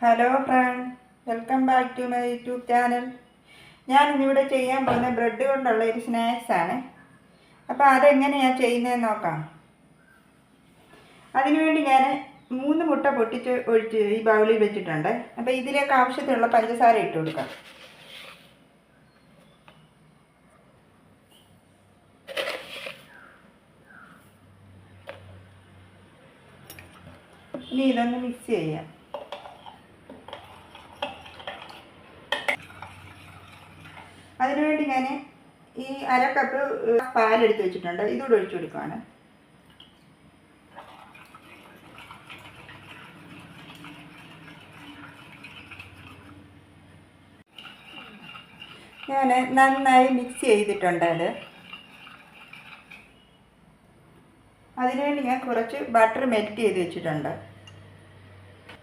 Hello friend welcome back to my YouTube channel ഞാൻ ഇന്നിവിടെ ചെയ്യാൻ പോകുന്ന ബ്രെഡ് കൊണ്ടുള്ള ഒരു സ്നാക്സ് ആണ്. അപ്പോൾ അതെങ്ങനെയാണ് ചെയ്യുന്നതെന്ന് നോക്കാം. അതിനുവേണ്ടി ഞാൻ മൂന്ന് മുട്ട പൊട്ടിച്ച് ഒഴിച്ച് ഈ ബൗളിൽ വെച്ചിട്ടുണ്ട്. അപ്പോൾ ഇതിലേക്ക് ആവശ്യത്തിനുള്ള പഞ്ചസാര ഇട്ട് കൊടുക്കാം. ഇനി ഇതൊന്ന് മിക്സ് ചെയ്യാം. അതിനുവേണ്ടി ഞാൻ ഈ അര കപ്പ് പാലെടുത്ത് വെച്ചിട്ടുണ്ട്. ഇതുകൂടെ ഒഴിച്ചു കൊടുക്കുകയാണ് ഞാൻ നന്നായി മിക്സ് ചെയ്തിട്ടുണ്ട് അത്. അതിനുവേണ്ടി ഞാൻ കുറച്ച് ബട്ടർ മെൽറ്റ് ചെയ്ത് വെച്ചിട്ടുണ്ട്.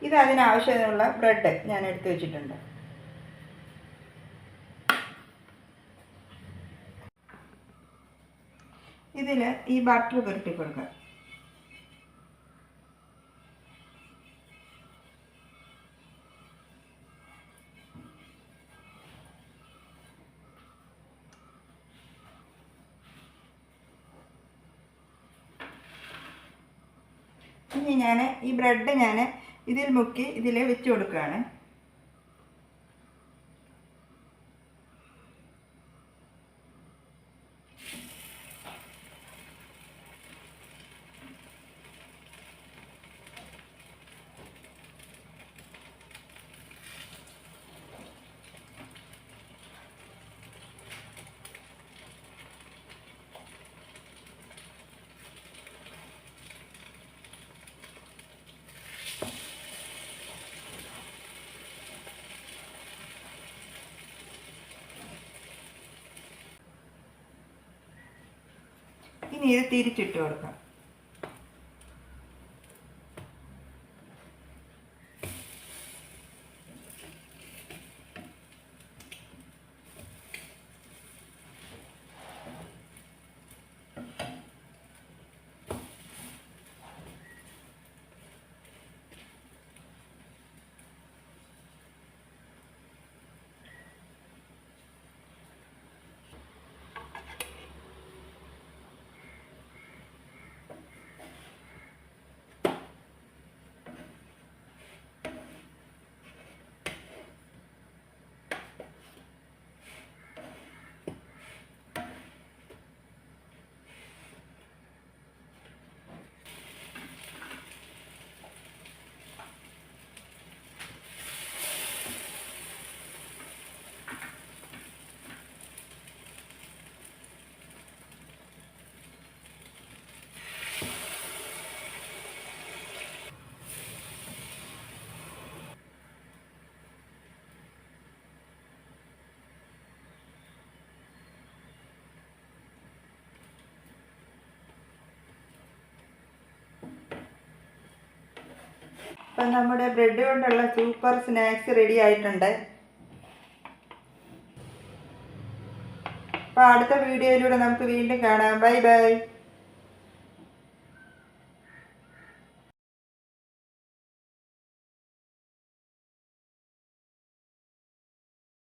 ഇത് അതിനാവശ്യമുള്ള ബ്രെഡ് ഞാൻ എടുത്ത് വെച്ചിട്ടുണ്ട്. ഇതിൽ ഈ ബട്ടർ പുരട്ടി കൊടുക്കുക. ഇനി ഞാൻ ഈ ബ്രെഡ് ഞാൻ ഇതിൽ മുക്കി ഇതിൽ വെച്ച് കൊടുക്കുകയാണ്. ഇനി ഇത് തിരിച്ചിട്ട് കൊടുക്കാം. അപ്പം നമ്മുടെ ബ്രെഡ് കൊണ്ടുള്ള സൂപ്പർ സ്നാക്സ് റെഡി ആയിട്ടുണ്ട്. അപ്പോൾ അടുത്ത വീഡിയോയിലൂടെ നമുക്ക് വീണ്ടും കാണാം. Bye bye.